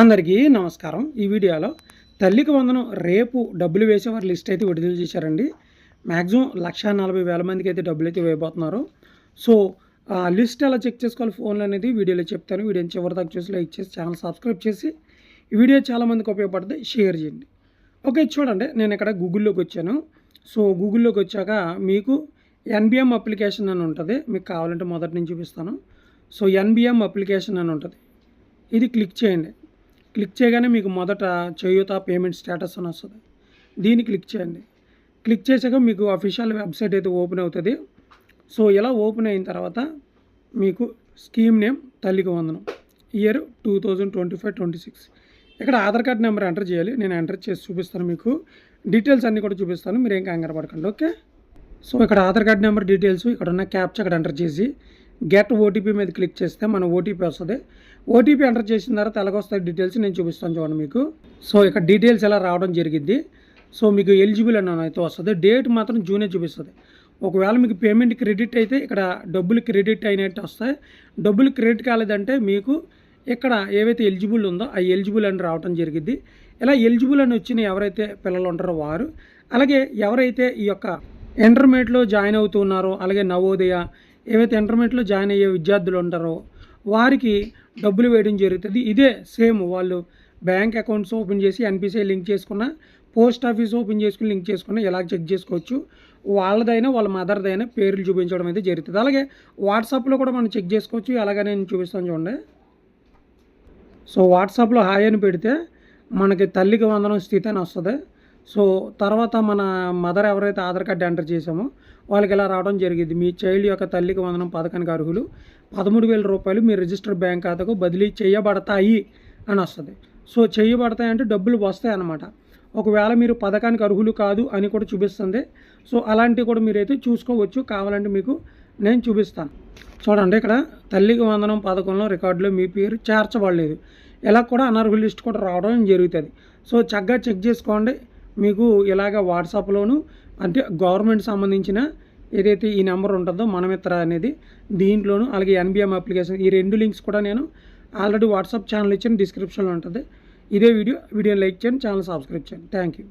అందరికీ నమస్కారం. ఈ వీడియోలో తల్లికి వందనం రేపు డబ్బులు వేసేవారి లిస్ట్ అయితే విడుదల చేశారండి. మ్యాక్సిమం లక్ష నలభై వేల మందికి అయితే డబ్బులు అయితే వేయబోతున్నారు. సో ఆ లిస్ట్ ఎలా చెక్ చేసుకోవాలి? ఫోన్లో అనేది వీడియోలో చెప్తాను. వీడియోని చివరి దాకా చూసి లైక్ చేసి ఛానల్ సబ్స్క్రైబ్ చేసి ఈ వీడియో చాలామందికి ఉపయోగపడుతుంది. షేర్ చేయండి. ఓకే చూడండి. నేను ఇక్కడ గూగుల్లోకి వచ్చాను. సో గూగుల్లోకి వచ్చాక మీకు ఎన్బిఎం అప్లికేషన్ అని ఉంటుంది. మీకు కావాలంటే మొదటి నుంచి చూపిస్తాను. సో ఎన్బిఎం అప్లికేషన్ అని ఉంటుంది. ఇది క్లిక్ చేయండి. క్లిక్ చేయగానే మీకు మొదట చేయూత పేమెంట్ స్టేటస్ అని వస్తుంది. దీన్ని క్లిక్ చేయండి. క్లిక్ చేశాక మీకు అఫీషియల్ వెబ్సైట్ అయితే ఓపెన్ అవుతుంది. సో ఇలా ఓపెన్ అయిన తర్వాత మీకు స్కీమ్ నేమ్ తల్లికి వందనం. Year two thousand twenty five twenty six. ఇక్కడ ఆధార్ కార్డ్ నెంబర్ ఎంటర్ చేయాలి. నేను ఎంటర్ చేసి చూపిస్తాను మీకు. డీటెయిల్స్ అన్నీ కూడా చూపిస్తాను. మీరు ఏం కంగారు పడకండి. ఓకే? సో ఇక్కడ ఆధార్ కార్డ్ నెంబర్ డీటెయిల్స్ ఇక్కడ ఉన్న క్యాప్చ్ అక్కడ ఎంటర్ చేసి గెట్ ఓటీపీ మీద క్లిక్ చేస్తే మన ఓటీపీ వస్తుంది. ఓటీపీ ఎంటర్ చేసిన తర్వాత ఎలాగొస్తాయి డీటెయిల్స్ నేను చూపిస్తాను చూడండి మీకు. సో ఇక్కడ డీటెయిల్స్ ఎలా రావడం జరిగింది. సో మీకు ఎలిజిబుల్ అని అయితే వస్తుంది. డేట్ మాత్రం జూనే చూపిస్తుంది. ఒకవేళ మీకు పేమెంట్ క్రెడిట్ అయితే ఇక్కడ డబ్బులు క్రెడిట్ అయినట్టు వస్తాయి. డబ్బులు క్రెడిట్ కాలేదంటే మీకు ఇక్కడ ఏవైతే ఎలిజిబుల్ ఉందో ఆ ఎలిజిబుల్ అని రావడం జరిగింది. ఇలా ఎలిజిబుల్ అని వచ్చిన ఎవరైతే పిల్లలు ఉంటారో వారు అలాగే ఎవరైతే ఈ యొక్క ఇంటర్మీడియట్లో జాయిన్ అవుతున్నారో అలాగే నవోదయ ఏవైతే ఇంటర్మీడియట్లో జాయిన్ అయ్యే విద్యార్థులు ఉంటారో వారికి డబ్బులు వేయడం జరుగుతుంది. ఇదే సేమ్ వాళ్ళు బ్యాంక్ అకౌంట్స్ ఓపెన్ చేసి ఎన్పిసిఐ లింక్ చేసుకున్న పోస్ట్ ఆఫీస్ ఓపెన్ చేసుకుని లింక్ చేసుకున్న ఎలా చెక్ చేసుకోవచ్చు. వాళ్ళదైనా వాళ్ళ మదర్దైనా పేర్లు చూపించడం అయితే జరుగుతుంది. అలాగే వాట్సాప్లో కూడా మనం చెక్ చేసుకోవచ్చు. అలాగే నేను చూపిస్తాను చూడండి. సో వాట్సాప్లో హాయ్ అని పెడితే మనకి తల్లికి వందనం స్థితి అని వస్తుంది. సో తర్వాత మన మదర్ ఎవరైతే ఆధార్ కార్డు ఎంటర్ చేసామో వాళ్ళకి ఇలా రావడం జరిగింది. మీ చైల్డ్ యొక్క తల్లికి వందనం పథకానికి అర్హులు. పదమూడు వేల రూపాయలు మీ రిజిస్టర్ బ్యాంక్ ఖాతాకు బదిలీ చేయబడతాయి అని వస్తుంది. సో చేయబడతాయి అంటే డబ్బులు వస్తాయి అన్నమాట. ఒకవేళ మీరు పథకానికి అర్హులు కాదు అని కూడా చూపిస్తుంది. సో అలాంటివి కూడా మీరైతే చూసుకోవచ్చు. కావాలంటే మీకు నేను చూపిస్తాను. చూడండి ఇక్కడ తల్లికి వందనం పథకంలో రికార్డులో మీ పేరు చేర్చబడలేదు. ఇలా కూడా అనర్హుల లిస్ట్ కూడా రావడం జరుగుతుంది. సో చక్కగా చెక్ చేసుకోండి. మీకు ఇలాగ వాట్సాప్లోను అంటే గవర్నమెంట్ సంబంధించిన ఏదైతే ఈ నెంబర్ ఉంటుందో మనమిత్ర అనేది దీంట్లోనూ అలాగే ఎన్బిఎం అప్లికేషన్ ఈ రెండు లింక్స్ కూడా నేను ఆల్రెడీ వాట్సాప్ ఛానల్ ఇచ్చిన డిస్క్రిప్షన్లో ఉంటుంది. ఇదే వీడియో వీడియో లైక్ చేయండి ఛానల్ సబ్స్క్రైబ్ చేయండి. Thank you.